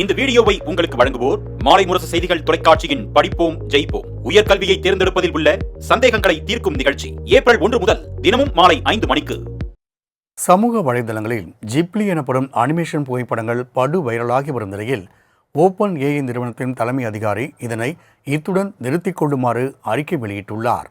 இந்த வீடியோவை உங்களுக்கு வழங்குவோர் மாலை முரசு செய்திகள் தொலைக்காட்சியின் படிப்போம் ஜெயிப்போம். உயர்கல்வியை தேர்ந்தெடுப்பதில் உள்ள சந்தேகங்களை தீர்க்கும் நிகழ்ச்சி ஏப்ரல் ஒன்று முதல் தினமும் மாலை ஐந்து மணிக்கு. சமூக வலைதளங்களில் ஜிப்லி எனப்படும் அனிமேஷன் புகைப்படங்கள் படு வைரலாகி வரும் நிலையில் ஓப்பன் ஏஐ நிறுவனத்தின் தலைமை அதிகாரி இதனை இத்துடன் நிறுத்திக் கொள்ளுமாறு அறிக்கை வெளியிட்டுள்ளார்.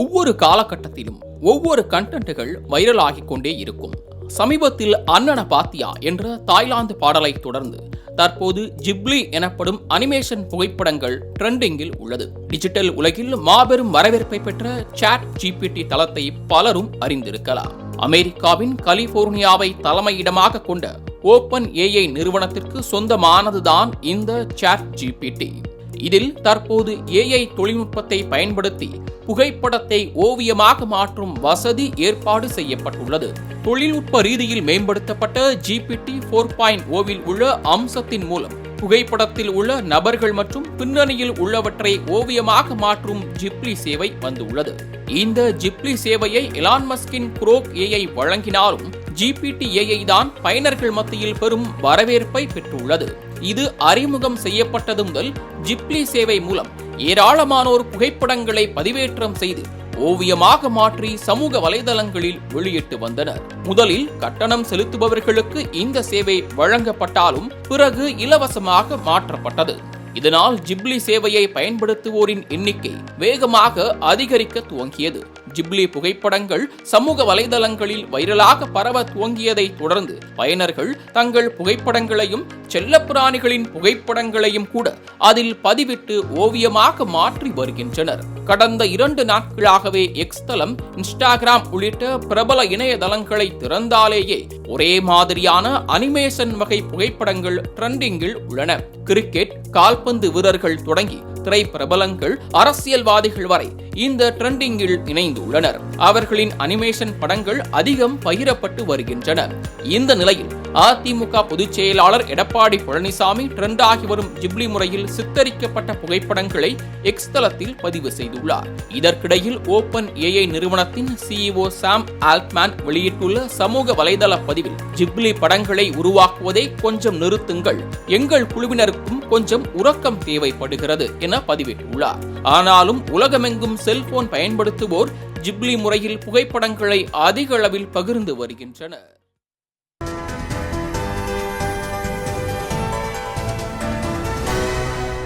ஒவ்வொரு காலகட்டத்திலும் ஒவ்வொரு கண்டென்ட்டுகள் வைரலாகிக் கொண்டே இருக்கும். சமீபத்தில் அன்னன பாத்தியா என்ற தாய்லாந்து பாடலை தொடர்ந்து தற்போது ஜிப்லி எனப்படும் அனிமேஷன் புகைப்படங்கள் ட்ரெண்டிங்கில் உள்ளது. டிஜிட்டல் உலகில் மாபெரும் வரவேற்பை பெற்ற சாட் ஜிபிடி தளத்தை பலரும் அறிந்திருக்கலாம். அமெரிக்காவின் கலிபோர்னியாவை தலைமையிடமாக கொண்ட ஓப்பன் ஏஐ நிறுவனத்திற்கு சொந்தமானதுதான் இந்த சாட் ஜிபிடி. இதில் தற்போது ஏஐ தொழில்நுட்பத்தை பயன்படுத்தி புகைப்படத்தை ஓவியமாக மாற்றும் வசதி ஏற்பாடு செய்யப்பட்டுள்ளது. தொழில்நுட்ப ரீதியில் மேம்படுத்தப்பட்ட ஜிபிடி ஃபோர் பாயிண்ட் ஓவில் உள்ள அம்சத்தின் மூலம் புகைப்படத்தில் உள்ள நபர்கள் மற்றும் பின்னணியில் உள்ளவற்றை ஓவியமாக மாற்றும் ஜிப்லி சேவை வந்துள்ளது. இந்த ஜிப்லி சேவையை எலான் மஸ்கின் குரோக் ஏஐ வழங்கினாலும் ஜிபிடி ஏஐ தான் பயனர்கள் மத்தியில் பெரும் வரவேற்பை பெற்றுள்ளது. இது அறிமுகம் செய்யப்பட்டது முதல் ஜிப்லி சேவை மூலம் ஏராளமானோர் புகைப்படங்களை பதிவேற்றம் செய்து ஓவியமாக மாற்றி சமூக வலைதளங்களில் வெளியிட்டு வந்தனர். முதலில் கட்டணம் செலுத்துபவர்களுக்கு இந்த சேவை வழங்கப்பட்டாலும் பிறகு இலவசமாக மாற்றப்பட்டது. இதனால் ஜிப்லி சேவையை பயன்படுத்துவோரின் எண்ணிக்கை வேகமாக அதிகரிக்க துவங்கியது. ஜிப்லி புகைப்படங்கள் சமூக வலைதளங்களில் வைரலாக பரவ துவங்கியதை தொடர்ந்து பயனர்கள் தங்கள் புகைப்படங்களையும் செல்லப்பிராணிகளின் புகைப்படங்களையும் கூட அதில் பதிவிட்டு ஓவியமாக மாற்றி வருகின்றனர். கடந்த இரண்டு நாட்களாகவே எக்ஸ் தளம் இன்ஸ்டாகிராம் உள்ளிட்ட பிரபல இணையதளங்களை திறந்தாலேயே ஒரே மாதிரியான அனிமேஷன் வகை புகைப்படங்கள் ட்ரெண்டிங்கில் உள்ளன. கிரிக்கெட் கால்பந்து வீரர்கள் தொடங்கி திரைப்பிரபலங்கள் அரசியல்வாதிகள் வரை இந்த ட்ரெண்டிங்கில் இணைந்துள்ளனர். அவர்களின் அனிமேஷன் படங்கள் அதிகம் பகிரப்பட்டு வருகின்றன. இந்த நிலையில் அதிமுக பொதுச் செயலாளர் எடப்பாடி பழனிசாமி ட்ரெண்ட் ஆகி வரும் ஜிப்லி முறையில் சித்தரிக்கப்பட்ட புகைப்படங்களை எக்ஸ் தளத்தில் பதிவு செய்துள்ளார். இதற்கிடையில் ஓபன் ஏஐ நிறுவனத்தின் சிஇஓ சாம் ஆல்ட்மேன் வெளியிட்டுள்ள சமூக வலைதள பதிவில் ஜிப்ளி படங்களை உருவாக்குவதை கொஞ்சம் நிறுத்துங்கள். எங்கள் குழுவினருக்கும் கொஞ்சம் உறக்கம் தேவைப்படுகிறது என பதிவிட்டுள்ளார். ஆனாலும் உலகமெங்கும் செல்போன் பயன்படுத்துவோர் ஜிப்லி முறையில் புகைப்படங்களை அதிக அளவில் பகிர்ந்து வருகின்றனர்.